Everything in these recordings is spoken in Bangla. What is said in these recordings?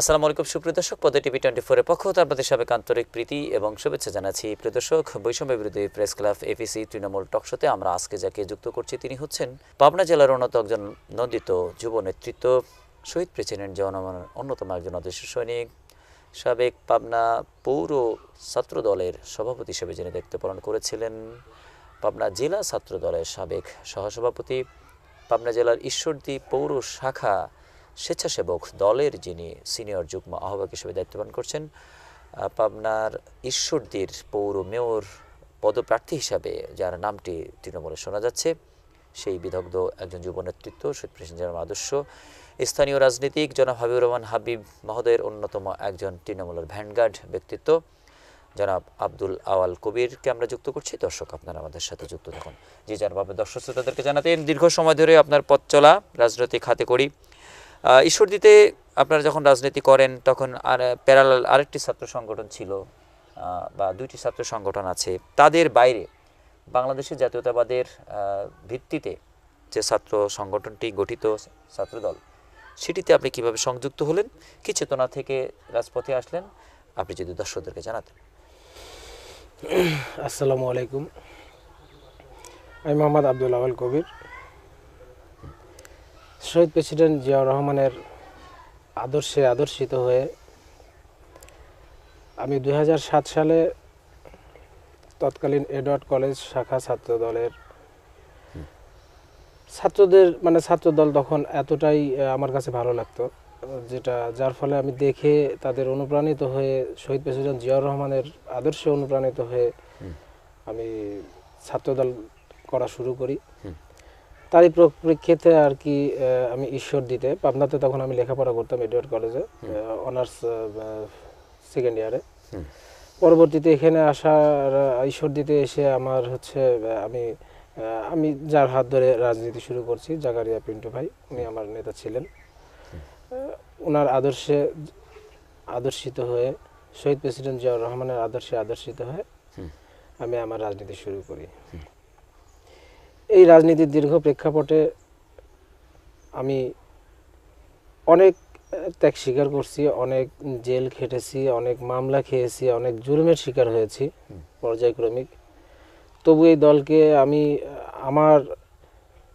আসসালামু আলাইকুম, সুপ্রিয় পদে টিভি টোয়েন্টি ফোরের পক্ষ হতে আপনাদের সাবেক আন্তরিক প্রীতি এবং শুভেচ্ছা জানাচ্ছি। প্রিয় দর্শক, বৈষম্য বিরোধী প্রেস ক্লাব এপিসি তৃণমূল টকশোতে আমরা আজকে যাকে যুক্ত করছি তিনি হচ্ছেন পাবনা জেলার অন্যত একজন নন্দিত যুব নেতৃত্ব, শহীদ প্রেসিডেন্ট জনগণের অন্যতম একজন আদর্শ সৈনিক, সাবেক পাবনা পৌর ছাত্র দলের সভাপতি হিসেবে যিনি দায়িত্ব পালন করেছিলেন, পাবনা জেলা ছাত্র দলের সাবেক সহসভাপতি, পাবনা জেলার ঈশ্বরদী পৌর শাখা স্বেচ্ছাসেবক দলের যিনি সিনিয়র যুগ্ম আহ্বায়ক হিসেবে দায়িত্ব পালন করছেন পাবনার ঈশ্বরদীর পৌর মেয়র পদপ্রার্থী হিসাবে, যার নামটি তৃণমূলে শোনা যাচ্ছে, সেই বিদগ্ধ একজন যুব নেতৃত্ব, শহীদ প্রেসিডেন্ট জনাব আদর্শ, স্থানীয় রাজনীতিক জনাব হাবিবুর রহমান হাবিব মহোদয়ের অন্যতম একজন তৃণমূলের ভ্যানগার্ড ব্যক্তিত্ব, জনাব আব্দুল আওয়াল কবিরকে আমরা যুক্ত করছি। দর্শক, আপনারা আমাদের সাথে যুক্ত থাকুন। যে যার ভাবে দর্শক শ্রোতাদেরকে জানাতেন, দীর্ঘ সময় ধরে আপনার পথ চলা, রাজনৈতিক হাতে করি ঈশ্বরদীতে আপনারা যখন রাজনীতি করেন, তখন আর প্যারালাল আরেকটি ছাত্র সংগঠন ছিল বা দুইটি ছাত্র সংগঠন আছে। তাদের বাইরে বাংলাদেশের জাতীয়তাবাদের ভিত্তিতে যে ছাত্র সংগঠনটি গঠিত ছাত্রদল, সেটিতে আপনি কীভাবে সংযুক্ত হলেন, কি চেতনা থেকে রাজপথে আসলেন, আপনি যদি দর্শকদেরকে জানাতেন। আসসালামু আলাইকুম। আমি মোহাম্মদ আব্দুল আওয়াল কবির। শহীদ প্রেসিডেন্ট জিয়াউর রহমানের আদর্শে আদর্শিত হয়ে আমি দু হাজার সাত সালে তৎকালীন এডওয়ার্ড কলেজ শাখা ছাত্র দলের ছাত্রদের মানে ছাত্রদল তখন এতটাই আমার কাছে ভালো লাগতো যেটা যার ফলে আমি দেখে তাদের অনুপ্রাণিত হয়ে শহীদ প্রেসিডেন্ট জিয়াউর রহমানের আদর্শে অনুপ্রাণিত হয়ে আমি ছাত্রদল করা শুরু করি। তারই পরিপ্রেক্ষিতে আর কি আমি ঈশ্বর দিতে। পাবনাতে তখন আমি লেখাপড়া করতাম এডওয়ার্ড কলেজে অনার্স সেকেন্ড ইয়ারে পরবর্তীতে এখানে আসার ঈশ্বর দিতে এসে আমার হচ্ছে আমি আমি যার হাত ধরে রাজনীতি শুরু করছি জাকারিয়া পিন্টু ভাই। উনি আমার নেতা ছিলেন। ওনার আদর্শে আদর্শিত হয়ে শহীদ প্রেসিডেন্ট জিয়াউর রহমানের আদর্শে আদর্শিত হয়ে আমি আমার রাজনীতি শুরু করি। এই রাজনীতির দীর্ঘ প্রেক্ষাপটে আমি অনেক ত্যাগ স্বীকার করছি অনেক জেল খেটেছি অনেক মামলা খেয়েছি অনেক জুলুমের শিকার হয়েছি পর্যায়ক্রমিক। তবু এই দলকে আমি আমার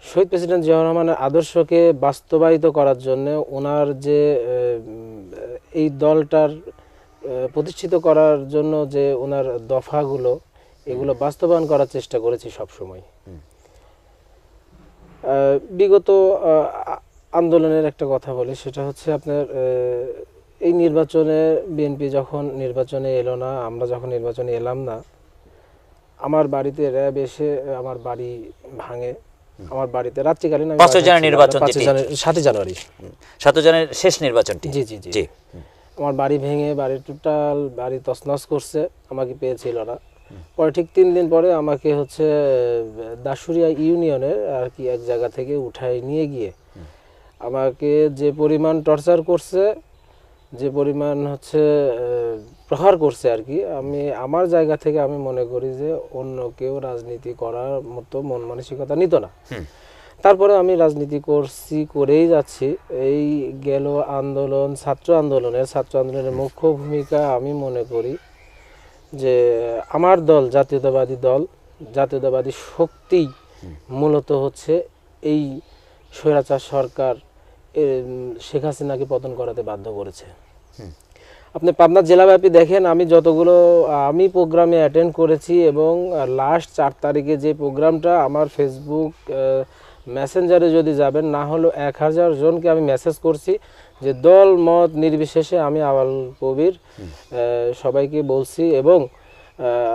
শহীদ প্রেসিডেন্ট জিয়াউর রহমানের আদর্শকে বাস্তবায়িত করার জন্য ওনার যে এই দলটার প্রতিষ্ঠিত করার জন্য যে ওনার দফাগুলো এগুলো বাস্তবায়ন করার চেষ্টা করেছি সব সময় আহ, বিগত আন্দোলনের একটা কথা বলি সেটা হচ্ছে আপনার এই নির্বাচনে বিএনপি যখন নির্বাচনে এলো না আমরা যখন নির্বাচনে এলাম না আমার বাড়িতে র্যাব এসে আমার বাড়ি ভাঙে। আমার বাড়িতে রাত্রিকালীন পাঁচই জানুয়ারি নির্বাচন জানুয়ারি সাতই জানুয়ারি। সাত জনের শেষ নির্বাচনটি? জি জি জি। জি। আমার বাড়ি ভেঙে বাড়ি টোটাল বাড়ি তছনছ করছে আমাকে পেয়েছিল না। পরে ঠিক তিন দিন পরে আমাকে হচ্ছে দাসুরিয়া ইউনিয়নের আর কি এক জায়গা থেকে উঠাই নিয়ে গিয়ে আমাকে যে পরিমাণ টর্চার করছে যে পরিমাণ হচ্ছে প্রহার করছে আর কি আমি আমার জায়গা থেকে আমি মনে করি যে অন্য কেউ রাজনীতি করার মতো মন মানসিকতা নিত না। তারপরে আমি রাজনীতি করছি করেই যাচ্ছি। এই গেল আন্দোলন ছাত্র আন্দোলনের ছাত্র আন্দোলনের মুখ্য ভূমিকা আমি মনে করি যে আমার দল জাতীয়তাবাদী দল জাতীয়তাবাদী শক্তি মূলত হচ্ছে এই স্বৈরাচার সরকার শেখ হাসিনাকে পতন করাতে বাধ্য করেছে। আপনি পাবনা জেলাব্যাপী দেখেন আমি যতগুলো আমি প্রোগ্রামে অ্যাটেন্ড করেছি এবং লাস্ট চার তারিখে যে প্রোগ্রামটা আমার ফেসবুক মেসেঞ্জারে যদি যাবেন না হলো এক হাজার জনকে আমি মেসেজ করছি। যে দল মত নির্বিশেষে আমি আওয়াল কবির সবাইকে বলছি এবং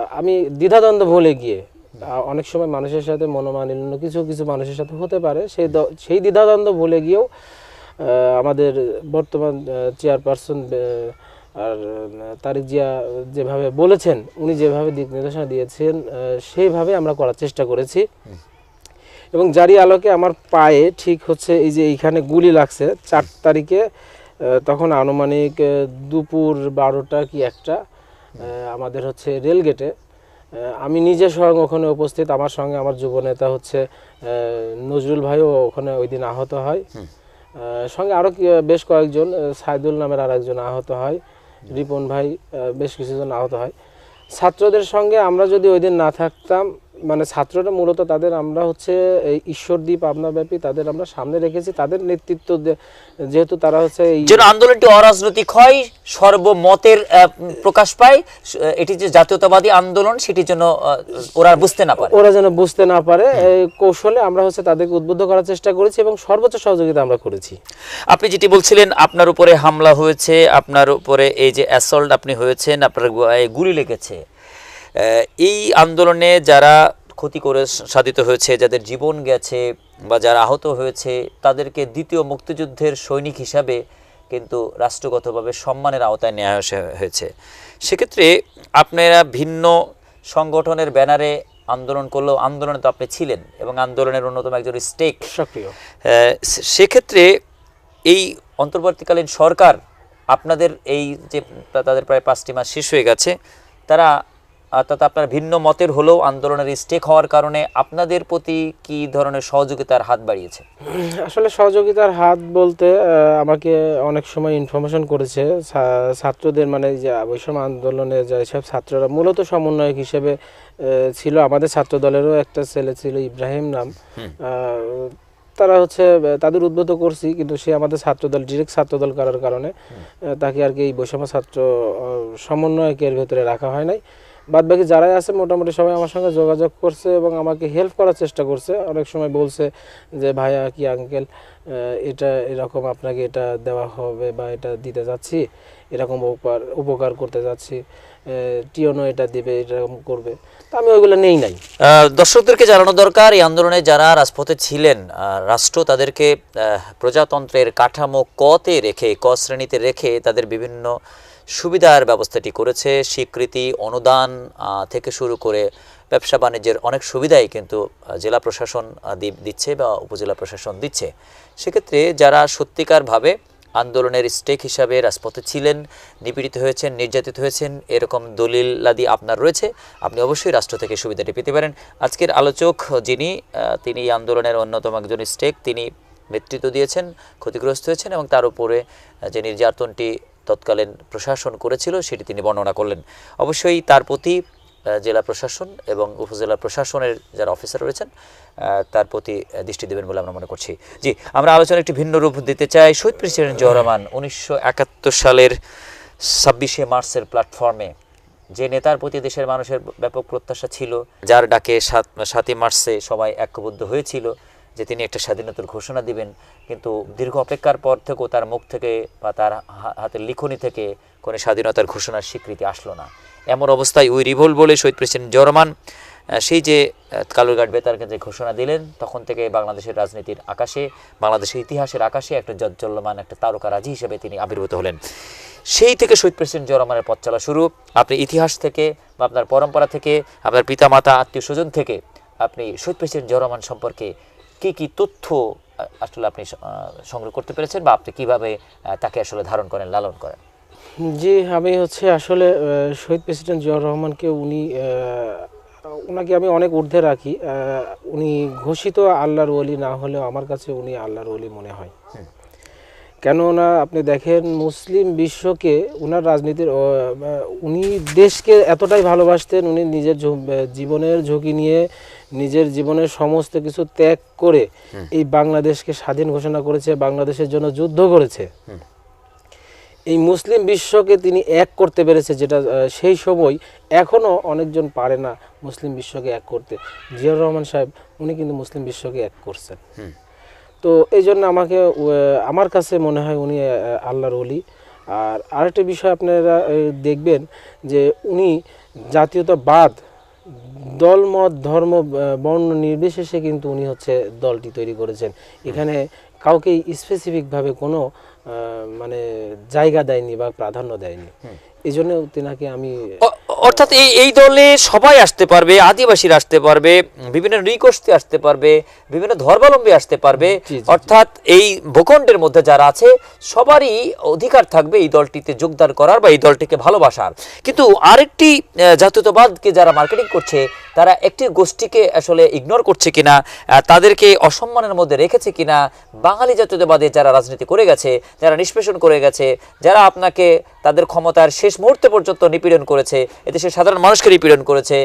আমি দ্বিধাদ্বন্দ্ব ভুলে গিয়ে অনেক সময় মানুষের সাথে মনোমালিন্য কিছু কিছু মানুষের সাথে হতে পারে সেই দ- সেই দ্বিধাদ্বন্দ্ব ভুলে গিয়েও আমাদের বর্তমান চেয়ারপারসন আর তারেক জিয়া যেভাবে বলেছেন উনি যেভাবে দিক নির্দেশনা দিয়েছেন সেইভাবে আমরা করার চেষ্টা করেছি। এবং জারি আলোকে আমার পায়ে ঠিক হচ্ছে এই যে এইখানে গুলি লাগছে। চার তারিখে তখন আনুমানিক দুপুর বারোটা কি একটা আমাদের হচ্ছে রেলগেটে আমি নিজে স্বয়ং ওখানে উপস্থিত আমার সঙ্গে আমার যুব নেতা হচ্ছে নজরুল ভাইও ওখানে ওই দিন আহত হয়। সঙ্গে আরও বেশ কয়েকজন সাইদুল নামের আর একজন আহত হয় রিপন ভাই বেশ কিছুজন আহত হয়। ছাত্রদের সঙ্গে আমরা যদি ওই দিন না থাকতাম মানে ছাত্ররা মূলত তাদের আমরা হচ্ছে এই ঈশ্বরদীপ আপনাব্যাপী তাদের আমরা সামনে রেখেছি তাদের নেতৃত্ব যেহেতু তারা হচ্ছে এই যেন আন্দোলনটি অরাজনৈতিক হয় সর্বমতের প্রকাশ পায় এটি যে জাতীয়তাবাদী আন্দোলন সেটি যেন ওরা বুঝতে না পারে। ওরা যেন বুঝতে না পারে কৌশলে আমরা হচ্ছে তাদেরকে উদ্বুদ্ধ করার চেষ্টা করেছি এবং সর্বোচ্চ সহযোগিতা আমরা করেছি। আপনি যেটি বলছিলেন আপনার উপরে হামলা হয়েছে আপনার উপরে এই যে অ্যাসল্ট আপনি হয়েছেন আপনার গুলি লেগেছে এই আন্দোলনে যারা ক্ষতি করে সাধিত হয়েছে যাদের জীবন গেছে বা যারা আহত হয়েছে তাদেরকে দ্বিতীয় মুক্তিযুদ্ধের সৈনিক হিসাবে কিন্তু রাষ্ট্রগতভাবে সম্মানের আওতায় নেওয়া হয়েছে- সেক্ষেত্রে আপনারা ভিন্ন সংগঠনের ব্যানারে আন্দোলন করলেও আন্দোলনে তো আপনি ছিলেন এবং আন্দোলনের অন্যতম একজন স্টেক। সক্রিয়। সেক্ষেত্রে এই অন্তর্বর্তীকালীন সরকার আপনাদের এই যে তাদের প্রায় পাঁচটি মাস শেষ হয়ে গেছে তারা অর্থাৎ আপনার ভিন্ন মতের হলেও আন্দোলনের স্টেক হওয়ার কারণে আপনাদের প্রতি কি ধরনের সহযোগিতার হাত বাড়িয়েছে? আসলে সহযোগিতার হাত বলতে আমাকে অনেক সময় ইনফরমেশন করেছে। ছাত্রদের মানে যে বৈষম্য আন্দোলনে যেসব ছাত্ররা মূলত সমন্বয়ক হিসেবে ছিল। আমাদের ছাত্র দলেরও একটা ছেলে ছিল ইব্রাহিম নাম। তারা হচ্ছে তাদের উদ্বুদ্ধ করছি কিন্তু সে আমাদের ছাত্রদল ডিরেক্ট ছাত্রদল করার কারণে তাকে আর কি এই বৈষম্য ছাত্র সমন্বয়কের ভেতরে রাখা হয় নাই। বাদ বাকি যারাই আছে মোটামুটি সবাই আমার সঙ্গে যোগাযোগ করছে এবং আমাকে হেল্প করার চেষ্টা করছে। অনেক সময় বলছে যে, ভাইয়া, কি আঙ্কেল এটা এরকম আপনাকে এটা দেওয়া হবে বা এটা দিতে যাচ্ছি, এরকম উপকার উপকার করতে যাচ্ছি টিওনো এটা দিবে, এরকম করবে। তা আমি ওইগুলো নেই নাই। দর্শকদেরকে জানানো দরকার, এই আন্দোলনে যারা রাজপথে ছিলেন রাষ্ট্র তাদেরকে প্রজাতন্ত্রের কাঠামো কতে রেখে, ক শ্রেণীতে রেখে তাদের বিভিন্ন সুবিধার ব্যবস্থাটি করেছে। স্বীকৃতি, অনুদান থেকে শুরু করে ব্যবসা বাণিজ্যের অনেক সুবিধাই কিন্তু জেলা প্রশাসন দিচ্ছে বা উপজেলা প্রশাসন দিচ্ছে। সেক্ষেত্রে যারা সত্যিকারভাবে আন্দোলনের স্টেক হিসাবে রাজপথে ছিলেন, নিপীড়িত হয়েছেন, নির্যাতিত হয়েছেন, এরকম দলিলাদি আপনার রয়েছে, আপনি অবশ্যই রাষ্ট্র থেকে সুবিধাটি পেতে পারেন। আজকের আলোচক যিনি তিনি আন্দোলনের অন্যতম একজন স্টেক, তিনি নেতৃত্ব দিয়েছেন, ক্ষতিগ্রস্ত হয়েছেন এবং তার উপরে যে নির্যাতনটি তৎকালীন প্রশাসন করেছিল, সেটি তিনি বর্ণনা করলেন। অবশ্যই তার প্রতি জেলা প্রশাসন এবং উপজেলা প্রশাসনের যারা অফিসার রয়েছেন তার প্রতি দৃষ্টি দেবেন বলে আমরা মনে করছি। জি, আমরা আলোচনা একটি ভিন্ন রূপ দিতে চাই। শহীদ প্রেসিডেন্ট জিয়া রহমান উনিশশো সালের ছাব্বিশে মার্চের প্ল্যাটফর্মে, যে নেতার প্রতি দেশের মানুষের ব্যাপক প্রত্যাশা ছিল, যার ডাকে সাত, সাতই মার্চে সবাই ঐক্যবদ্ধ হয়েছিল যে তিনি একটা স্বাধীনতার ঘোষণা দিবেন, কিন্তু দীর্ঘ অপেক্ষার পর থেকেও তার মুখ থেকে বা তার হাতের লিখনি থেকে কোনো স্বাধীনতার ঘোষণার স্বীকৃতি আসলো না। এমন অবস্থায় উই রিভোল বলে শহীদ প্রেসিডেন্ট জরমান সেই যে কালুরঘাট বেতারকে যে ঘোষণা দিলেন, তখন থেকে বাংলাদেশের রাজনীতির আকাশে, বাংলাদেশের ইতিহাসের আকাশে একটা জজ্জল্যমান একটা তারকারাজি হিসেবে তিনি আবির্ভূত হলেন। সেই থেকে শহীদ প্রেসিডেন্ট জরমানের পথ চলা শুরু। আপনি ইতিহাস থেকে বা আপনার পরম্পরা থেকে, আপনার পিতামাতা আত্মীয় স্বজন থেকে, আপনি শহীদ প্রেসিডেন্ট জরমান সম্পর্কে কি কি তথ্য আসলে আপনি সংগ্রহ করতে পেরেছেন বা আপনি কীভাবে তাকে আসলে ধারণ করেন লালন করেন? জি আমি হচ্ছে আসলে শহীদ প্রেসিডেন্ট জিয়াউর রহমানকে উনি ওনাকে আমি অনেক ঊর্ধ্বে রাখি। উনি ঘোষিত আল্লাহর ওলি না হলেও আমার কাছে উনি আল্লাহর ওলি মনে হয়। কেননা আপনি দেখেন মুসলিম বিশ্বকে উনার রাজনীতির উনি দেশকে এতটাই ভালোবাসতেন উনি নিজের জীবনের ঝুঁকি নিয়ে নিজের জীবনের সমস্ত কিছু ত্যাগ করে এই বাংলাদেশকে স্বাধীন ঘোষণা করেছে বাংলাদেশের জন্য যুদ্ধ করেছে। এই মুসলিম বিশ্বকে তিনি এক করতে পেরেছে যেটা সেই সময় এখনও অনেকজন পারে না মুসলিম বিশ্বকে এক করতে। জিয়াউর রহমান সাহেব উনি কিন্তু মুসলিম বিশ্বকে এক করছেন। তো এই জন্য আমাকে আমার কাছে মনে হয় উনি আল্লাহর অলি আর আরেকটা বিষয় আপনারা দেখবেন যে উনি জাতীয়তাবাদ দলমত ধর্ম বর্ণ নির্বিশেষে কিন্তু উনি হচ্ছে দলটি তৈরি করেছেন। এখানে কাউকে স্পেসিফিকভাবে কোনো মানে জায়গা দেয়নি বা প্রাধান্য দেয়নি। এই জন্য তেনাকে আমি অর্থাৎ এই এই দলে সবাই আসতে পারবে আদিবাসীরা আসতে পারবে বিভিন্ন নৃগোষ্ঠী আসতে পারবে বিভিন্ন ধর্মাবলম্বী আসতে পারবে। অর্থাৎ এই ভূখণ্ডের মধ্যে যারা আছে সবারই অধিকার থাকবে এই দলটিতে যোগদান করার বা এই দলটিকে ভালোবাসার কিন্তু আরেকটি জাতীয়তাবাদকে যারা মার্কেটিং করছে তারা একটি গোষ্ঠীকে আসলে ইগনোর করছে কিনা তাদেরকে অসম্মানের মধ্যে রেখেছে কিনা বাঙালি জাতীয়তাবাদে যারা রাজনীতি করে গেছে যারা নিষ্পেষণ করে গেছে যারা আপনাকে তাদের ক্ষমতার শেষ মুহূর্তে পর্যন্ত নিপীড়ন করেছে এদেশের সাধারণ মানুষকে নিপীড়ন করেছে।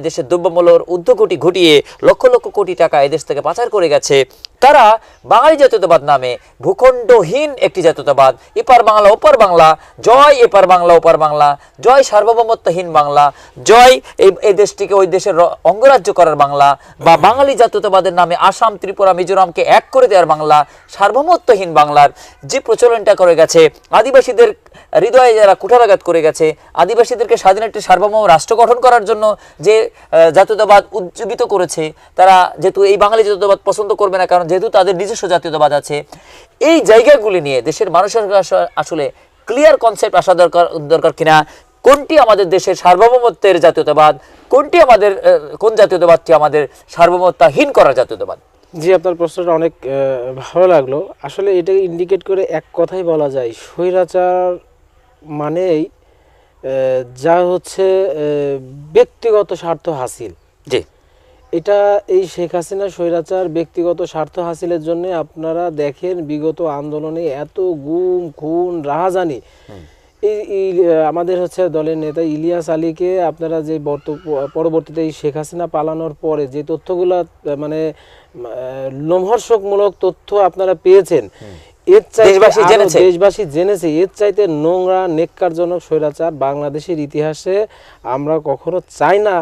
এদেশের দ্রব্যমূল্যর উদ্যোগটি ঘটিয়ে লক্ষ লক্ষ কোটি টাকা এদেশ থেকে পাচার করে গেছে। তারা বাঙালি জাতীয়তাবাদ নামে ভূখণ্ডহীন একটি জাতীয়তাবাদ। এপার বাংলা, ওপার বাংলা। জয় এপার বাংলা, ওপার বাংলা। জয় সার্বভৌমত্বহীন বাংলা। জয় এই দেশটিকে ওই দেশের অঙ্গরাজ্য করার বাংলা। বা বাঙালি জাতীয়তাবাদের নামে আসাম, ত্রিপুরা, মিজোরামকে এক করে দেওয়ার বাংলা। সার্বভৌমত্বহীন বাংলার যে প্রচলনটা করে গেছে, আদিবাসীদের হৃদয়ে যারা কুঠারাঘাত করে গেছে, আদিবাসীদেরকে স্বাধীন একটি সার্বভৌম রাষ্ট্র গঠন করার জন্য যে জাতীয়তাবাদ উজ্জীবিত করেছে, তারা যেহেতু এই বাঙালি জাতীয়তাবাদ পছন্দ করবে না, কারণ যেহেতু তাদের নিজস্ব জাতীয়তাবাদ আছে এই জায়গাগুলি নিয়ে দেশের মানুষের আসলে ক্লিয়ার কনসেপ্ট আসা দরকার দরকার কিনা কোনটি আমাদের দেশের সার্বভৌমত্বের জাতীয়তাবাদ কোনটি আমাদের কোন জাতীয়তাবাদটি আমাদের সার্বভৌমত্বহীন করার জাতীয়তাবাদ? জি আপনার প্রশ্নটা অনেক ভালো লাগল। আসলে এটাকে ইন্ডিকেট করে এক কথাই বলা যায় স্বৈরাচার মানেই যা হচ্ছে ব্যক্তিগত স্বার্থ হাসিল। জি। এটা এই শেখ হাসিনা স্বৈরাচার ব্যক্তিগত স্বার্থ হাসিলের জন্য আপনারা দেখেন বিগত আন্দোলনে এত গুম খুন রাহাজানি। এই এই, আমাদের হচ্ছে দলের নেতা ইলিয়াস আলীকে আপনারা যে বর্ত- পরবর্তীতে এই শেখ হাসিনা পালানোর পরে যে তথ্যগুলা মানে লোমহর্ষকমূলক তথ্য আপনারা পেয়েছেন এর চাইতে দেশবাসী আরও জেনেছে। দেশবাসী জেনেছে এর চাইতে নোংরা নেককারজনক স্বৈরাচার বাংলাদেশের ইতিহাসে আমরা কখনো চাই না।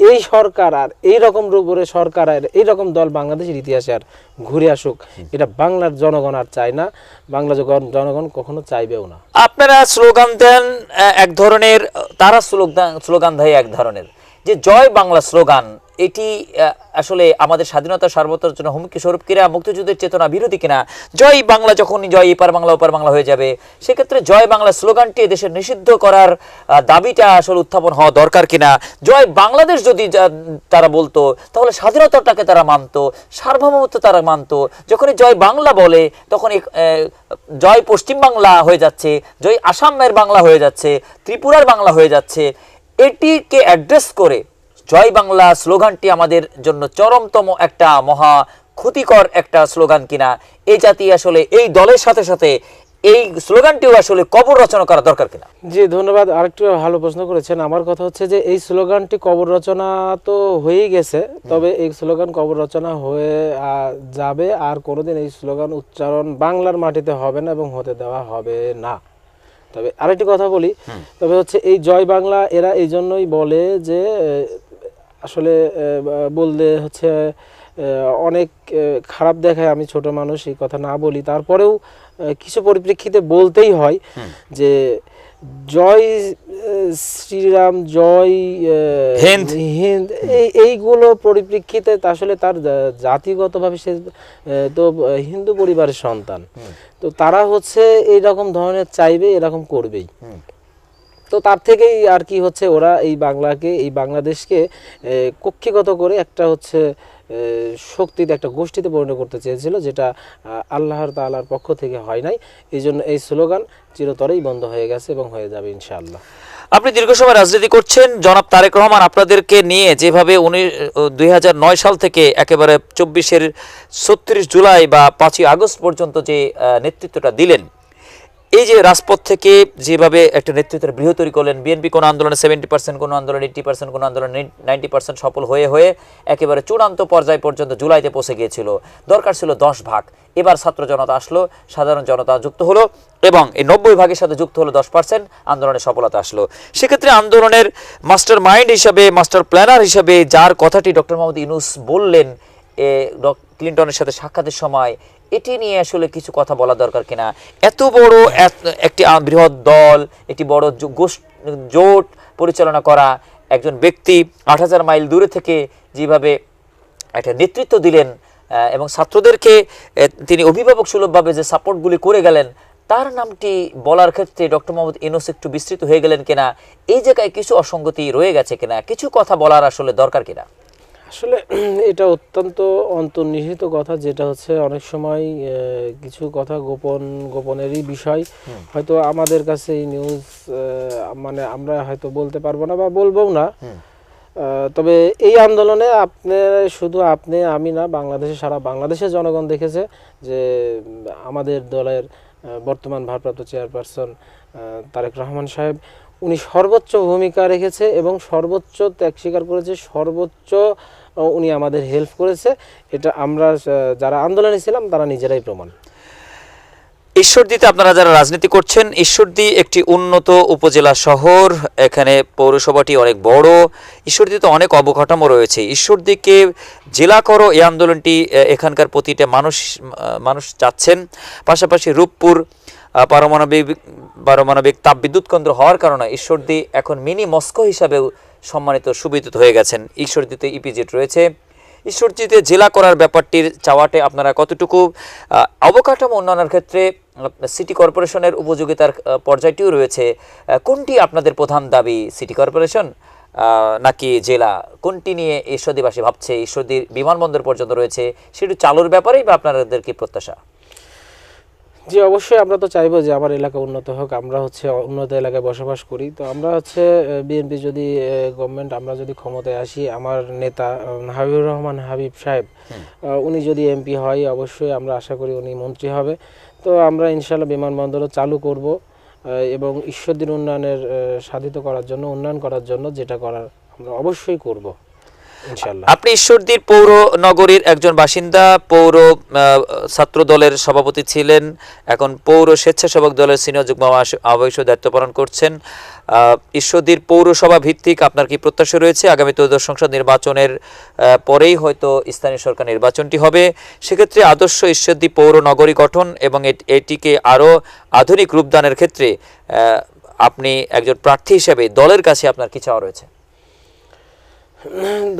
এই সরকার আর এই রকম রূপরে সরকার আর এই রকম দল বাংলাদেশের ইতিহাসে আর ঘুরে আসুক, এটা বাংলার জনগণ আর চায় না। বাংলা জনগণ কখনো চাইবেও না। আপনারা স্লোগান দেন এক ধরনের, তারা স্লোগান স্লোগান দেয় এক ধরনের। যে জয় বাংলা স্লোগান, এটি আসলে আমাদের স্বাধীনতা সার্বত্র জন্য হুমকি স্বরূপ কিনা, মুক্তিযুদ্ধের চেতনা বিরোধী কিনা, জয় বাংলা যখনই জয়, এপার বাংলা, ওপার বাংলা হয়ে যাবে, সেক্ষেত্রে জয় বাংলা স্লোগানটি দেশের নিষিদ্ধ করার দাবিটা আসলে উত্থাপন হওয়া দরকার কিনা, জয় বাংলাদেশ যদি তারা বলতো, তাহলে স্বাধীনতাটাকে তারা মানতো, সার্বভৌমত্ব তারা মানতো, যখনই জয় বাংলা বলে তখন জয় পশ্চিম বাংলা হয়ে যাচ্ছে, জয় আসামের বাংলা হয়ে যাচ্ছে, ত্রিপুরার বাংলা হয়ে যাচ্ছে এটিকে অ্যাড্রেস করে জয় বাংলা স্লোগানটি আমাদের জন্য চরমতম একটা মহা ক্ষতিকর একটা স্লোগান কিনা এই জাতি আসলে এই দলের সাথে সাথে এই স্লোগানটিও আসলে কবর রচনা করা দরকার কিনা? জি ধন্যবাদ। আরেকটু ভালো প্রশ্ন করেছেন। আমার কথা হচ্ছে যে এই স্লোগানটি কবর রচনা তো হয়েই গেছে তবে এই স্লোগান কবর রচনা হয়ে যাবে আর কোনোদিন এই স্লোগান উচ্চারণ বাংলার মাটিতে হবে না এবং হতে দেওয়া হবে না। তবে আরেকটি কথা বলি তবে হচ্ছে এই জয় বাংলা এরা এই জন্যই বলে যে আসলে বললে হচ্ছে অনেক খারাপ দেখায় আমি ছোট মানুষ এই কথা না বলি। তারপরেও কিছু পরিপ্রেক্ষিতে বলতেই হয় যে জয় শ্রীরাম জয় হিন্দ। হিন্দ এই এইগুলো পরিপ্রেক্ষিতে আসলে তার জাতিগতভাবে সে তো হিন্দু পরিবারের সন্তান। তো তারা হচ্ছে এই রকম ধরনের চাইবে এরকম করবেই। তো তার থেকেই আর কি হচ্ছে ওরা এই বাংলাকে এই বাংলাদেশকে কক্ষিগত করে একটা হচ্ছে শক্তিতে একটা গোষ্ঠীতে পরিণত করতে চেয়েছিল, যেটা আল্লাহর তালার পক্ষ থেকে হয় নাই। এই জন্য এই স্লোগান চিরতরেই বন্ধ হয়ে গেছে এবং হয়ে যাবে ইনশাআল্লাহ। আপনি দীর্ঘ সময় রাজনীতি করছেন। জনাব তারেক রহমান, আপনাদেরকে নিয়ে যেভাবে উনি দুই হাজার নয় সাল থেকে একেবারে চব্বিশের ছত্রিশ জুলাই বা পাঁচই আগস্ট পর্যন্ত যে নেতৃত্বটা দিলেন এই যে রাজপথ থেকে যেভাবে একটা নেতৃত্বের বৃহ তৈরি করলেন, বিএনপি কোনো আন্দোলনে সেভেন্টি পার্সেন্ট কোনো আন্দোলনে এইট্টি পার্সেন্ট কোনো আন্দোলনে নাইনটি পার্সেন্ট সফল হয়ে হয়ে একেবারে চূড়ান্ত পর্যায় পর্যন্ত জুলাইতে পৌঁছে গিয়েছিল। দরকার ছিল দশ ভাগ। এবার ছাত্র জনতা আসলো, সাধারণ জনতা যুক্ত হলো এবং এই নব্বই ভাগের সাথে যুক্ত হলো দশ পার্সেন্ট আন্দোলনের সফলতা আসলো। সেক্ষেত্রে আন্দোলনের মাস্টার মাইন্ড হিসাবে মাস্টার প্ল্যানার হিসাবে যার কথাটি ডক্টর মোহাম্মদ ইনুস বললেন, এ ক্লিন্টনের সাথে সাক্ষাতের সময় এটি নিয়ে আসলে কিছু কথা বলা দরকার কিনা? এত বড় একটি বৃহৎ দল, একটি বড় জোট পরিচালনা করা একজন ব্যক্তি আট হাজার মাইল দূরে থেকে যেভাবে একটা নেতৃত্ব দিলেন এবং ছাত্রদেরকে তিনি অভিভাবক সুলভভাবে যে সাপোর্টগুলি করে গেলেন, তার নামটি বলার ক্ষেত্রে ডক্টর মোহাম্মদ ইউনুস একটু বিস্তৃত হয়ে গেলেন কিনা? এই জায়গায় কিছু অসঙ্গতি রয়ে গেছে কিনা? কিছু কথা বলার আসলে দরকার কিনা? আসলে এটা অত্যন্ত অন্তর্নিহিত কথা যেটা হচ্ছে অনেক সময় কিছু কথা গোপন গোপনেরই বিষয়। হয়তো আমাদের কাছে এই নিউজ মানে আমরা হয়তো বলতে পারব না বা বলব না। তবে এই আন্দোলনে আপনি শুধু আপনি আমি না বাংলাদেশে সারা বাংলাদেশের জনগণ দেখেছে যে আমাদের দলের বর্তমান ভারপ্রাপ্ত চেয়ারপারসন তারেক রহমান সাহেব উনি সর্বোচ্চ ভূমিকা রেখেছে এবং সর্বোচ্চ ত্যাগ স্বীকার করেছে সর্বোচ্চ উনি আমাদের হেল্প করেছে। এটা আমরা যারা আন্দোলনে ছিলাম, তারা নিজেরাই প্রমাণ। ঈশ্বরদীতে আপনারা যারা রাজনীতি করছেন, ঈশ্বরদী একটি উন্নত উপজেলা শহর, এখানে পৌরসভাটি অনেক বড়। ঈশ্বরদীতে অনেক অবকাঠামো রয়েছে। ঈশ্বরদীকে জেলা করো, এই আন্দোলনটি এখানকার প্রতিটা মানুষ মানুষ চাচ্ছেন। পাশাপাশি রূপপুর পারমাণবিক পারমাণবিক তাপবিদ্যুৎ কেন্দ্র হওয়ার কারণে ঈশ্বরদী এখন মিনি মস্কো হিসাবেও সম্মানিত সুবিদিত হয়ে গেছেন। ঈশ্বরদীতে ইপিজেড রয়েছে। ঈশ্বরদীতে জেলা করার ব্যাপারটির চাওয়াটে আপনারা কতটুকু অবকাঠামো উন্নয়নের ক্ষেত্রে সিটি কর্পোরেশনের উপযোগিতার পর্যায়টিও রয়েছে কোনটি আপনাদের প্রধান দাবি সিটি কর্পোরেশন নাকি জেলা? কোনটি নিয়ে ঈশ্বরদীবাসী ভাবছে? ঈশ্বরদীর বিমানবন্দর পর্যন্ত রয়েছে, সেটি চালুর ব্যাপারেই বা আপনাদের কি প্রত্যাশা? জি অবশ্যই আমরা তো চাইব যে আমার এলাকা উন্নত হোক আমরা হচ্ছে উন্নত এলাকায় বসবাস করি। তো আমরা হচ্ছে বিএনপি যদি গভর্নমেন্ট আমরা যদি ক্ষমতায় আসি আমার নেতা হাবিবুর রহমান হাবিব সাহেব উনি যদি এমপি হয় অবশ্যই আমরা আশা করি উনি মন্ত্রী হবে। তো আমরা ইনশাল্লাহ বিমানবন্দরও চালু করব এবং ঈশ্বরদীর উন্নয়নের সাধিত করার জন্য উন্নয়ন করার জন্য যেটা করার আমরা অবশ্যই করব। আপনি ঈশ্বরদীর পৌর নগরীর একজন বাসিন্দা, পৌর ছাত্র দলের সভাপতি ছিলেন, এখন পৌর স্বেচ্ছাসেবক দলের সিনিয়র যুগ্ম আহ্বায়ক দায়িত্ব পালন করছেন। ঈশ্বরদীর পৌরসভা ভিত্তিক আপনার কি প্রত্যাশা রয়েছে? আগামী ত্রয়োদশ সংসদ নির্বাচনের পরেই হয়তো স্থানীয় সরকার নির্বাচনটি হবে। সেক্ষেত্রে আদর্শ ঈশ্বরদী পৌর নগরী গঠন এবং এটিকে আরও আধুনিক রূপদানের ক্ষেত্রে আপনি একজন প্রার্থী হিসেবে দলের কাছে আপনার কি চাওয়া রয়েছে?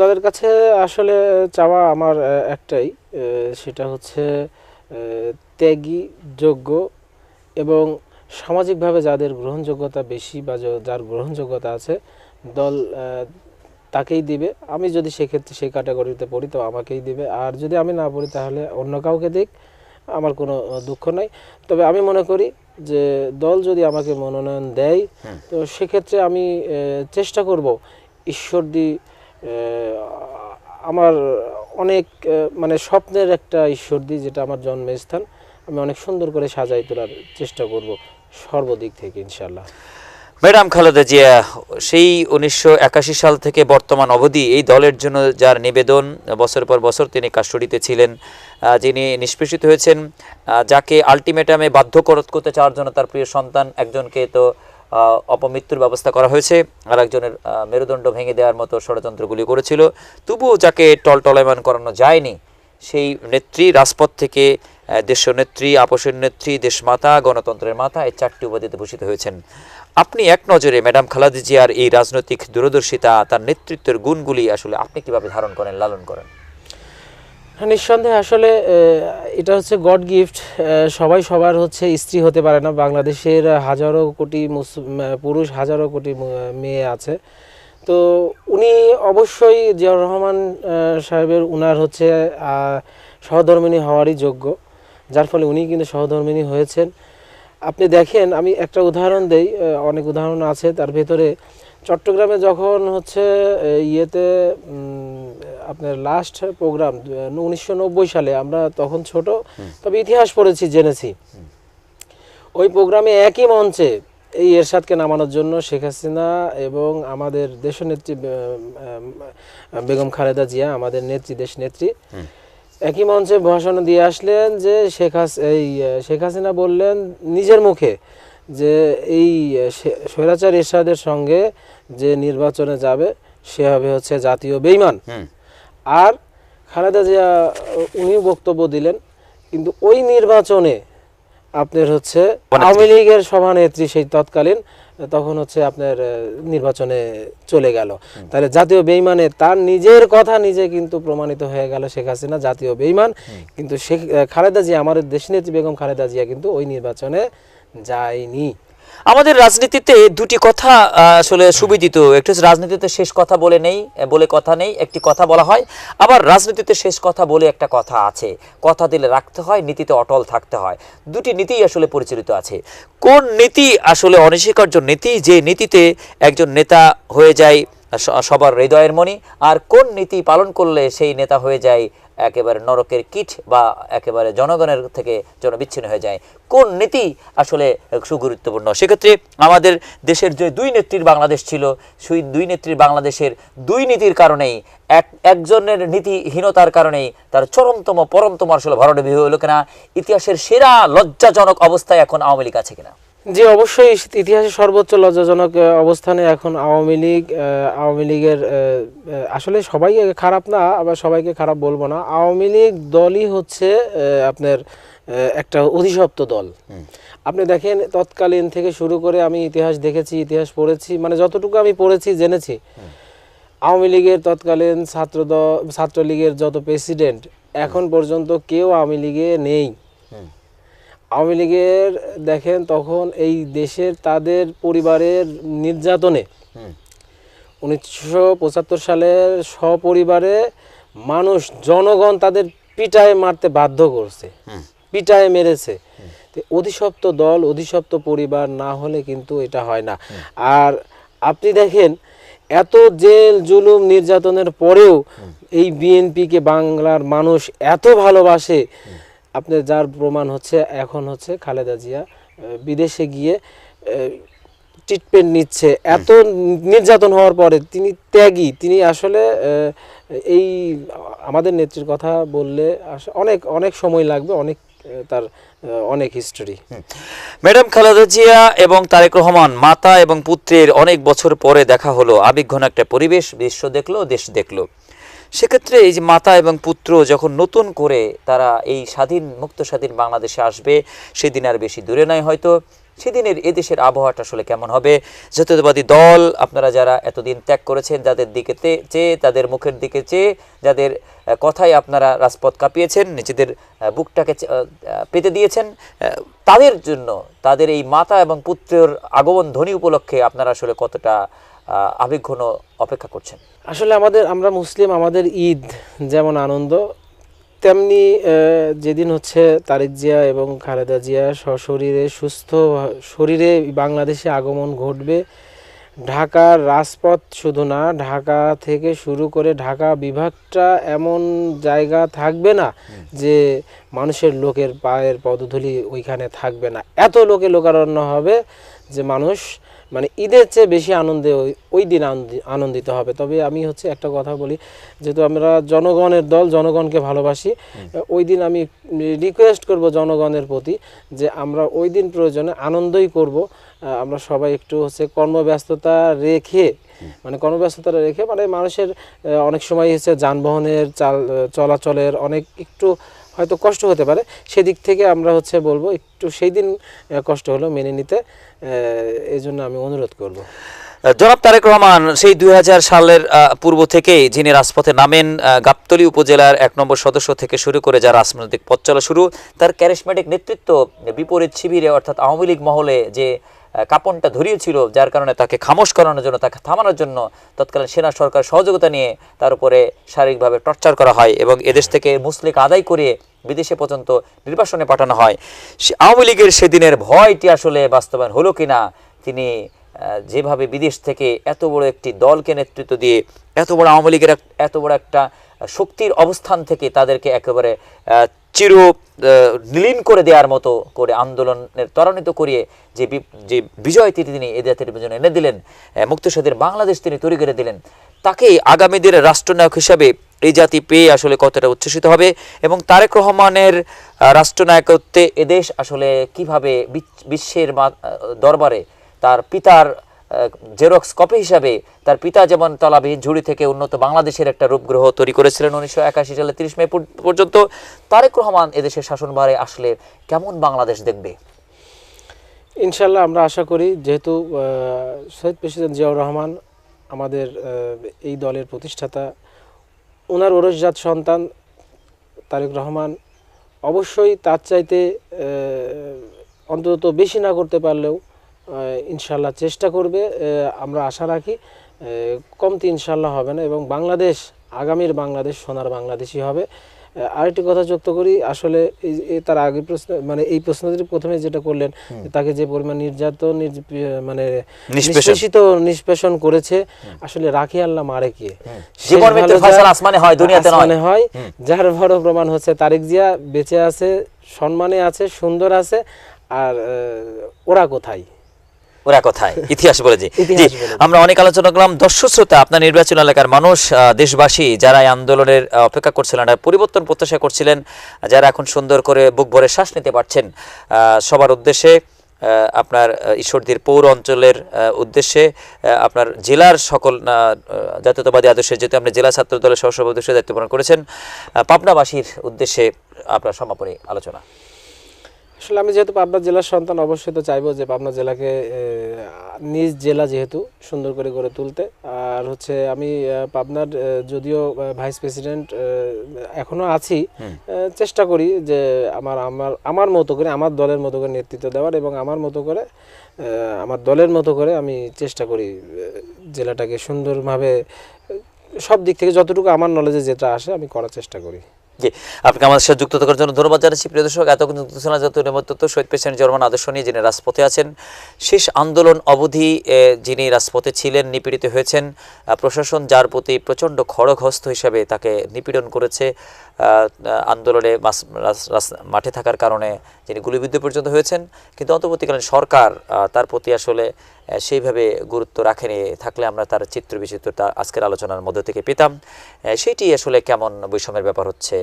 দলের কাছে আসলে চাওয়া আমার একটাই সেটা হচ্ছে ত্যাগী যোগ্য এবং সামাজিকভাবে যাদের গ্রহণযোগ্যতা বেশি বা যার গ্রহণযোগ্যতা আছে দল তাকেই দিবে। আমি যদি সেক্ষেত্রে সেই ক্যাটাগরিতে পড়ি তো আমাকেই দিবে। আর যদি আমি না পড়ি তাহলে অন্য কাউকে দিক। আমার কোনো দুঃখ নাই। তবে আমি মনে করি যে দল যদি আমাকে মনোনয়ন দেয় তো সেক্ষেত্রে আমি চেষ্টা করব ঈশ্বরদী আমার অনেক মানে স্বপ্নের একটা ঈশ্বরদী যেটা আমার জন্মস্থান, আমি অনেক সুন্দর করে সাজাই তোলার চেষ্টা করব সর্বদিক থেকে ইনশাল্লাহ ম্যাডাম খালেদা জিয়া, সেই উনিশশো একাশি সাল থেকে বর্তমান অবধি এই দলের জন্য যার নিবেদন বছর পর বছর তিনি কাস্টডিতে ছিলেন যিনি নিষ্পেষিত হয়েছেন যাকে আলটিমেটামে বাধ্য কর- করতে চাওয়ার জন্য তার প্রিয় সন্তান একজনকে তো অপমৃত্যুর ব্যবস্থা করা হয়েছে। আর একজনের মেরুদণ্ড ভেঙে দেওয়ার মতো ষড়যন্ত্রগুলি করেছিল। তবুও যাকে টলটলায়মান করানো যায়নি সেই নেত্রী রাজপথ থেকে আহ, দেশীয় নেত্রী আপসের নেত্রী দেশমাতা গণতন্ত্রের মাতা এই চারটি উপাধিতে ভূষিত হয়েছেন। আপনি এক নজরে ম্যাডাম খালাদি জিয়ার এই রাজনৈতিক দূরদর্শিতা তার নেতৃত্বের গুণগুলি আসলে আপনি কীভাবে ধারণ করেন লালন করেন? নিঃসন্দেহে আসলে এটা হচ্ছে গড গিফট সবাই সবার হচ্ছে স্ত্রী হতে পারে না। বাংলাদেশের হাজারো কোটি পুরুষ হাজারো কোটি মেয়ে আছে। তো উনি অবশ্যই জিয়াউর রহমান সাহেবের উনার হচ্ছে সহধর্মিনী হওয়ারই যোগ্য। যার ফলে উনি কিন্তু সহধর্মিণী হয়েছেন। আপনি দেখেন, আমি একটা উদাহরণ দেই অনেক উদাহরণ আছে। তার ভেতরে চট্টগ্রামে যখন হচ্ছে ইয়েতে আপনার লাস্ট প্রোগ্রাম উনিশশো নব্বই সালে আমরা তখন ছোট, তবে ইতিহাস পড়েছি, জেনেছি। ওই প্রোগ্রামে একই মঞ্চে এই এরশাদকে নামানোর জন্য শেখ হাসিনা এবং আমাদের দেশনেত্রী বেগম খালেদা জিয়া, আমাদের নেত্রী দেশ নেত্রী একই মঞ্চে ভাষণ দিয়ে আসলেন যে শেখ হাস, এই শেখ হাসিনা বললেন নিজের মুখে যে এই স্বৈরাচার এরশাদের সঙ্গে যে নির্বাচনে যাবে, সে হবে হচ্ছে জাতীয় বেইমান। আর খালেদা জিয়া উনিও বক্তব্য দিলেন কিন্তু ওই নির্বাচনে আপনার হচ্ছে আওয়ামী লীগের সভানেত্রী সেই তৎকালীন তখন হচ্ছে আপনার নির্বাচনে চলে গেল। তাহলে জাতীয় বেইমানে তার নিজের কথা নিজে কিন্তু প্রমাণিত হয়ে গেল শেখ হাসিনা জাতীয় বেইমান। কিন্তু শেখ খালেদা জিয়া আমাদের দেশনেত্রী বেগম খালেদা জিয়া কিন্তু ওই নির্বাচনে যায়নি। আমাদের রাজনীতিতে দুটি কথা আসলে সুবিদিত। একটি রাজনীতিতে শেষ কথা বলে নেই বলে কথা নেই, একটি কথা বলা হয়। আবার রাজনীতিতে শেষ কথা বলে একটা কথা আছে। কথা দিলে রাখতে হয়, নীতিতে অটল থাকতে হয়। দুটি নীতিই আসলে পরিচালিত আছে। কোন নীতি আসলে অনস্বীকার্য নীতি? যে নীতিতে একজন নেতা হয়ে যায় সবার হৃদয়ের মণি, আর কোন নীতি পালন করলে সেই নেতা হয়ে যায় একেবারে নরকের কিট বা একেবারে জনগণের থেকে জনবিচ্ছিন্ন হয়ে যায়। কোন নীতি আসলে সুগুরুত্বপূর্ণ? সেক্ষেত্রে আমাদের দেশের যে দুই নেত্রীর বাংলাদেশ ছিল, সেই দুই নেত্রীর বাংলাদেশের দুই নীতির কারণেই, এক, একজনের নীতিহীনতার কারণেই তার চরমতম, পরমতম আসলে ভরডে হলো কিনা, ইতিহাসের সেরা লজ্জাজনক অবস্থায় এখন আওয়ামী লীগ আছে কিনা? যে অবশ্যই ইতিহাসে সর্বোচ্চ লজ্জাজনক অবস্থানে এখন আওয়ামী লীগ আওয়ামী লীগের আসলে সবাই খারাপ না আবার সবাইকে খারাপ বলব না। আওয়ামী লীগ দলই হচ্ছে আপনার একটা অধিশপ্ত দল। আপনি দেখেন তৎকালীন থেকে শুরু করে আমি ইতিহাস দেখেছি ইতিহাস পড়েছি মানে যতটুকু আমি পড়েছি জেনেছি। আওয়ামী লীগের তৎকালীন ছাত্র দ- ছাত্রলীগের যত প্রেসিডেন্ট এখন পর্যন্ত কেউ আওয়ামী লীগে নেই। আওয়ামী লীগের দেখেন তখন এই দেশের তাদের পরিবারের নির্যাতনে উনিশশো পঁচাত্তর সালের সপরিবারে মানুষ জনগণ তাদের পিটায় মারতে বাধ্য করছে পিটায় মেরেছে। তো অধিশপ্ত দল অধিশপ্ত পরিবার না হলে কিন্তু এটা হয় না। আর আপনি দেখেন এত জেল জুলুম নির্যাতনের পরেও এই বিএনপিকে বাংলার মানুষ এত ভালোবাসে আপনার যার প্রমাণ হচ্ছে, এখন হচ্ছে খালেদা জিয়া বিদেশে গিয়ে ট্রিটমেন্ট নিচ্ছে। এত নির্যাতন হওয়ার পরে তিনি ত্যাগী। তিনি আসলে এই আমাদের নেত্রীর কথা বললে অনেক অনেক সময় লাগবে, অনেক তার অনেক হিস্টোরি ম্যাডাম খালেদা জিয়া এবং তারেক রহমান, মাতা এবং পুত্রের অনেক বছর পরে দেখা হলো। আবেগঘন একটা পরিবেশ, বিশ্ব দেখল, দেশ দেখল। সেক্ষেত্রে এই যে মাতা এবং পুত্র যখন নতুন করে তারা এই স্বাধীন, মুক্ত স্বাধীন বাংলাদেশে আসবে, সেদিন আর বেশি দূরে নয় হয়তো। সেদিনের এদেশের আবহাওয়াটা আসলে কেমন হবে? জাতীয়তাবাদী দল, আপনারা যারা এতদিন ত্যাগ করেছেন যাদের দিকে চেয়ে তাদের মুখের দিকে চেয়ে, যাদের কথায় আপনারা রাজপথ কাঁপিয়েছেন, নিজেদের বুকটাকে পেতে দিয়েছেন তাদের জন্য, তাদের এই মাতা এবং পুত্রের আগমন ধ্বনি উপলক্ষে আপনারা আসলে কতটা আবেগঘন অপেক্ষা করছেন। আসলে আমাদের, আমরা মুসলিম, আমাদের ঈদ যেমন আনন্দ, তেমনি যেদিন হচ্ছে তারেক জিয়া এবং খালেদা জিয়া সশরীরে সুস্থ, শরীরে বাংলাদেশে আগমন ঘটবে, ঢাকার রাজপথ শুধু না, ঢাকা থেকে শুরু করে ঢাকা বিভাগটা এমন জায়গা থাকবে না যে মানুষের লোকের পায়ের পদধূলি ওইখানে থাকবে না। এত লোকে লোকারণ্য হবে যে মানুষ মানে ঈদের চেয়ে বেশি আনন্দে ওই ওই দিন আনন্দি- আনন্দিত হবে। তবে আমি হচ্ছে একটা কথা বলি যেহেতু আমরা জনগণের দল জনগণকে ভালোবাসি ওই দিন আমি রিকোয়েস্ট করব জনগণের প্রতি যে আমরা ওই দিন প্রয়োজনে আনন্দই করব। আমরা সবাই একটু হচ্ছে কর্মব্যস্ততা রেখে মানে কর্মব্যস্ততা রেখে মানে মানুষের অনেক সময় হচ্ছে যানবাহনের চাল চলাচলের অনেক একটু হয়তো কষ্ট হতে পারে। সেদিক থেকে আমরা হচ্ছে বলব, একটু সেই দিন কষ্ট হলো মেনে নিতে এই জন্য আমি অনুরোধ করব। জনাব তারেক রহমান, সেই দুই হাজার সালের পূর্ব থেকেই যিনি রাজপথে নামেন গাবতলী উপজেলার এক নম্বর সদস্য থেকে শুরু করে যা রাজনৈতিক পথ চলা শুরু, তার ক্যারিসমেটিক নেতৃত্ব বিপরীত শিবিরে অর্থাৎ আওয়ামী লীগ মহলে যে কাপনটা ধরিয়েছিল, যার কারণে তাকে খামোশ করানোর জন্য, তাকে থামানোর জন্য তৎকালীন সেনা সরকার সহযোগিতা নিয়ে তার উপরে শারীরিকভাবে টর্চার করা হয় এবং এদেশ থেকে মুসলিক আদায় করে বিদেশে পর্যন্ত নির্বাসনে পাঠানো হয়। আওয়ামী লীগের সেদিনের ভয়টি আসলে বাস্তবায়ন হলো কিনা, তিনি যেভাবে বিদেশ থেকে এত বড় একটি দলকে নেতৃত্ব দিয়ে, এত বড় আওয়ামী লীগের এত বড় একটা শক্তির অবস্থান থেকে তাদেরকে একেবারে চির নীলীন করে দেওয়ার মতো করে আন্দোলনের ত্বরান্বিত করিয়ে যে যে বিজয় তিনি এ জাতির জন্য এনে দিলেন আহ, মুক্ত স্বাধীন বাংলাদেশ তিনি তৈরি করে দিলেন তাকে আগামী দিনের রাষ্ট্রনায়ক হিসাবে এই জাতি পেয়ে আসলে কতটা উচ্ছ্বসিত হবে এবং তারেক রহমানের রাষ্ট্রনায়কত্বে এদেশ আসলে কীভাবে বিশ্বের দরবারে তার পিতার জেরক্স কপি হিসাবে তার পিতা যেমন তলাবিহীন ঝুড়ি থেকে উন্নত বাংলাদেশের একটা রূপগ্রহ তৈরি করেছিলেন উনিশশো একাশি সালে তিরিশ মে পর্যন্ত, তারেক রহমান এদেশের শাসনভারে আসলে কেমন বাংলাদেশ দেখবে? ইনশাল্লাহ আমরা আশা করি, যেহেতু শহীদ প্রেসিডেন্ট জিয়াউর রহমান আমাদের এই দলের প্রতিষ্ঠাতা ওনার ওরসজাত সন্তান তারেক রহমান, অবশ্যই তার চাইতে অন্তত বেশি না করতে পারলেও ইনশাল্লাহ চেষ্টা করবে। আমরা আশা রাখি কমতি ইনশাল্লাহ হবে না এবং বাংলাদেশ আগামীর বাংলাদেশ সোনার বাংলাদেশই হবে। আরেকটি কথা যুক্ত করি আসলে তার আগে প্রশ্ন মানে এই প্রশ্নটি প্রথমে যেটা করলেন তাকে যে পরিমাণ নির্যাতন মানে নিষ্পেষণ। নিষ্পেষিত নিষ্পেষণ করেছে আসলে রাখি আল্লাহ মারে কে? আসমানে হয়, দুনিয়াতে নয়। হয় যার বড় প্রমাণ হচ্ছে তারেক জিয়া বেঁচে আছে সম্মানে আছে সুন্দর আছে আর ওরা কোথায়? ওরা কোথায়? ইতিহাস বলে জি আমরা অনেক আলোচনা করলাম। দর্শক শ্রোতা আপনার নির্বাচন এলাকার মানুষ দেশবাসী যারা এই আন্দোলনের অপেক্ষা করছিলেন আর পরিবর্তন প্রত্যাশা করছিলেন যারা এখন সুন্দর করে বুক ভরে শ্বাস নিতে পারছেন সবার উদ্দেশ্যে আপনার ঈশ্বরদীর পৌর অঞ্চলের উদ্দেশ্যে আপনার জেলার সকল জাতীয়তাবাদী আদর্শে যেহেতু আপনি জেলা ছাত্র দলের সহসভাপতি দায়িত্ব পালন করেছেন পাবনাবাসীর উদ্দেশ্যে আপনার সমাপনী আলোচনা। আসলে আমি যেহেতু পাবনা জেলার সন্তান অবশ্যই তো চাইব যে পাবনা জেলাকে নিজ জেলা যেহেতু সুন্দর করে গড়ে তুলতে। আর হচ্ছে আমি পাবনার যদিও ভাইস প্রেসিডেন্ট এখনও আছি চেষ্টা করি যে আমার আমার আমার মতো করে আমার দলের মতো করে নেতৃত্ব দেওয়ার এবং আমার মতো করে আমার দলের মতো করে আমি চেষ্টা করি জেলাটাকে সুন্দরভাবে সব দিক থেকে যতটুকু আমার নলেজে যেটা আসে আমি করার চেষ্টা করি। আপনাকে আমাদের সাথে যুক্ত থাকার জন্য ধন্যবাদ জানাচ্ছি। প্রিয় দর্শক, এতক্ষণ যুক্ত ছিলেন জাতীয় নেতৃত্ব শহীদ প্রেসিডেন্ট জর্মান আদর্শ নিয়ে যিনি রাজপথে আছেন, শেষ আন্দোলন অবধি যিনি রাজপথে ছিলেন, নিপীড়িত হয়েছেন প্রশাসন যার প্রতি প্রচণ্ড খড়গহস্ত হিসাবে তাকে নিপীড়ন করেছে আন্দোলনে মাঠে থাকার কারণে যিনি গুলিবিদ্ধ পর্যন্ত হয়েছেন, কিন্তু অন্তর্বর্তীকালীন সরকার তার প্রতি আসলে সেইভাবে গুরুত্ব রাখেনি। থাকলে আমরা তার চিত্র বিচিত্রতা আজকের আলোচনার মধ্যে থেকে পেতাম। সেইটি আসলে কেমন বৈষম্যের ব্যাপার হচ্ছে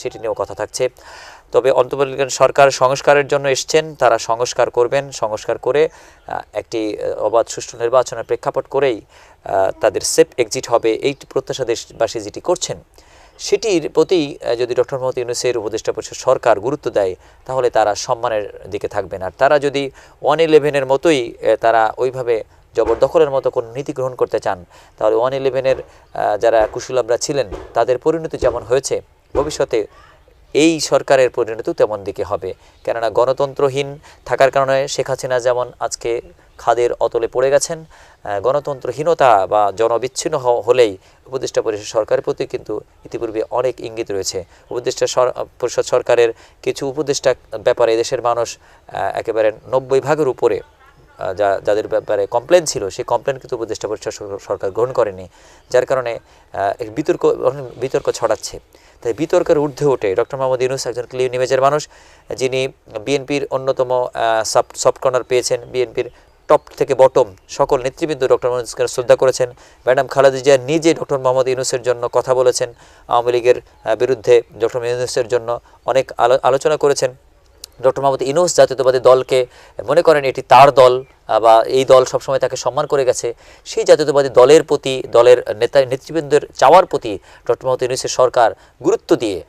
সেটি নিয়েও কথা থাকছে। তবে অন্তর্বর্তীকালীন সরকার সংস্কারের জন্য এসছেন, তারা সংস্কার করবেন, সংস্কার করে একটি অবাধ সুষ্ঠু নির্বাচনের প্রেক্ষাপট করেই তাদের সেফ এক্সিট হবে। এই প্রত্যাশা দেশবাসী যেটি করছেন সেটির প্রতি যদি ডক্টর মোহাম্মদ ইউনুসের উপদেষ্টা পরিষদ সরকার গুরুত্ব দেয়, তাহলে তারা সম্মানের দিকে থাকবেন। আর তারা যদি ওয়ান ইলেভেনের মতোই তারা ওইভাবে জবরদখলের মতো কোনো নীতি গ্রহণ করতে চান, তাহলে ওয়ান ইলেভেনের যারা কুশলামরা ছিলেন, তাদের পরিণতি যেমন হয়েছে, ভবিষ্যতে এই সরকারের পরিণতি তেমন দিকে হবে। কেননা গণতন্ত্রহীন থাকার কারণে শেখ হাসিনা যেমন আজকে খাদের অতলে পড়ে গেছেন। গণতন্ত্রহীনতা বা জনবিচ্ছিন্ন হলেই উপদেষ্টা পরিষদ সরকারের প্রতি কিন্তু ইতিপূর্বে অনেক ইঙ্গিত রয়েছে। উপদেষ্টা পরিষদ সরকারের কিছু উপদেষ্টা ব্যাপারে দেশের মানুষ একেবারে নব্বই ভাগের উপরে যা, যাদের ব্যাপারে কমপ্লেন ছিল, সেই কমপ্লেন কিন্তু উপদেষ্টা পরিষদ সরকার গ্রহণ করেনি। যার কারণে বিতর্ক বিতর্ক ছড়াচ্ছে। তাই বিতর্কের ঊর্ধ্বে ওঠে ডক্টর মোহাম্মদ ইউনুস একজন ক্লিন ইমেজের মানুষ, যিনি বিএনপির অন্যতম সফট কর্নার পেয়েছেন। বিএনপির টপ থেকে বটম সকল নেতৃবৃন্দ ডক্টর মোহাম্মদ ইউনুসকে শ্রদ্ধা করেছেন। ম্যাডাম খালেদা জিয়া নিজে ডক্টর মোহাম্মদ ইউনুসের জন্য কথা বলেছেন। আওয়ামী লীগের বিরুদ্ধে ডক্টর ইউনুসের জন্য অনেক আলো- আলোচনা করেছেন। ডক্টর মোহাম্মদ ইনুস জাতীয়তাবাদী দলকে মনে করেন এটি তার দল বা এই দল সবসময় তাকে সম্মান করে গেছে। সেই জাতীয়তাবাদী দলের প্রতি, দলের নেতা, নেতৃবৃন্দের চাওয়ার প্রতি ডক্টর মোহাম্মদ ইনুসের সরকার গুরুত্ব দিয়ে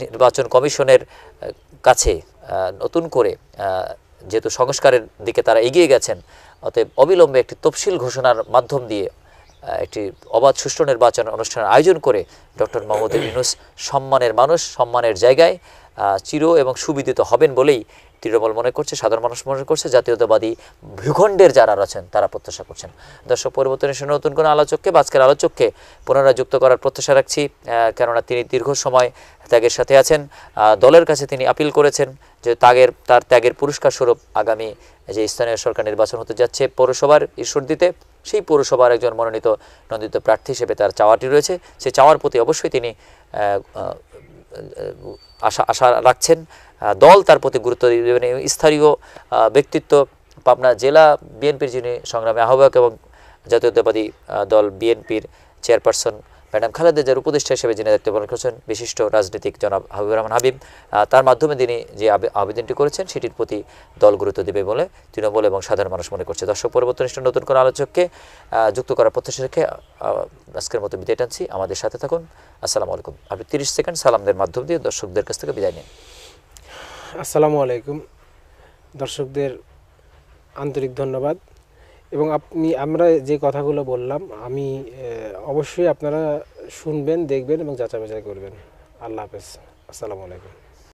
নির্বাচন কমিশনের কাছে নতুন করে যেহেতু সংস্কারের দিকে তারা এগিয়ে গেছেন, অতএব অবিলম্বে একটি তফসিল ঘোষণার মাধ্যম দিয়ে একটি অবাধ সুষ্ঠু নির্বাচন অনুষ্ঠানের আয়োজন করে ডক্টর মোহাম্মদ ইউনুস সম্মানের মানুষ, সম্মানের জায়গায় চির এবং সুবিদিত হবেন বলেই তৃণমূল মনে করছে, সাধারণ মানুষ মনে করছে, জাতীয়তাবাদী ভূখণ্ডের যারা আছেন তারা প্রত্যাশা করছেন। দর্শক, পরিবর্তনের সময় নতুন কোনো আলোচককে, আজকের আলোচককে পুনরায় যুক্ত করার প্রত্যাশা রাখছি কেননা তিনি দীর্ঘ সময় ত্যাগের সাথে আছেন। দলের কাছে তিনি আপিল করেছেন যে ত্যাগের, তার ত্যাগের পুরস্কার স্বরূপ আগামী যে স্থানীয় সরকার নির্বাচন হতে যাচ্ছে পৌরসভার ঈশ্বর দিতে সেই পৌরসভার একজন মনোনীত নন্দিত প্রার্থী হিসেবে তার চাওয়াটি রয়েছে। সেই চাওয়ার প্রতি অবশ্যই তিনি আশা আশা রাখছেন দল তার প্রতি গুরুত্ব দেবেন এবং স্থানীয় ব্যক্তিত্ব পাবনা জেলা বিএনপির যিনি সংগ্রামে আহ্বায়ক এবং জাতীয়তাবাদী দল বিএনপির চেয়ারপারসন ম্যাডাম খালেদা জিয়ার উপদেষ্টা হিসেবে যিনি দায়িত্ব পালন করেছেন, বিশিষ্ট রাজনীতিক জনাব হাবিবুর রহমান হাবিব তার মাধ্যমে তিনি যে আবে- আবেদনটি করেছেন, সেটির প্রতি দল গুরুত্ব দেবে বলে তৃণমূল এবং সাধারণ মানুষ মনে করছে। দর্শক পরিবর্তন নতুন কোনো আলোচককে যুক্ত করার প্রত্যাশা রেখে আজকের মতো বিদায় টানছি। আমাদের সাথে থাকুন। আসসালামু আলাইকুম। আপনি তিরিশ সেকেন্ড সালামদের মাধ্যম দিয়ে দর্শকদের কাছ থেকে বিদায় নিন। আসসালামু আলাইকুম। দর্শকদের আন্তরিক ধন্যবাদ। এবং আপনি, আমরা যে কথাগুলো বললাম, আমি অবশ্যই আপনারা শুনবেন, দেখবেন এবং যাচাই বাছাই করবেন। আল্লাহ হাফেজ। আসসালামু আলাইকুম।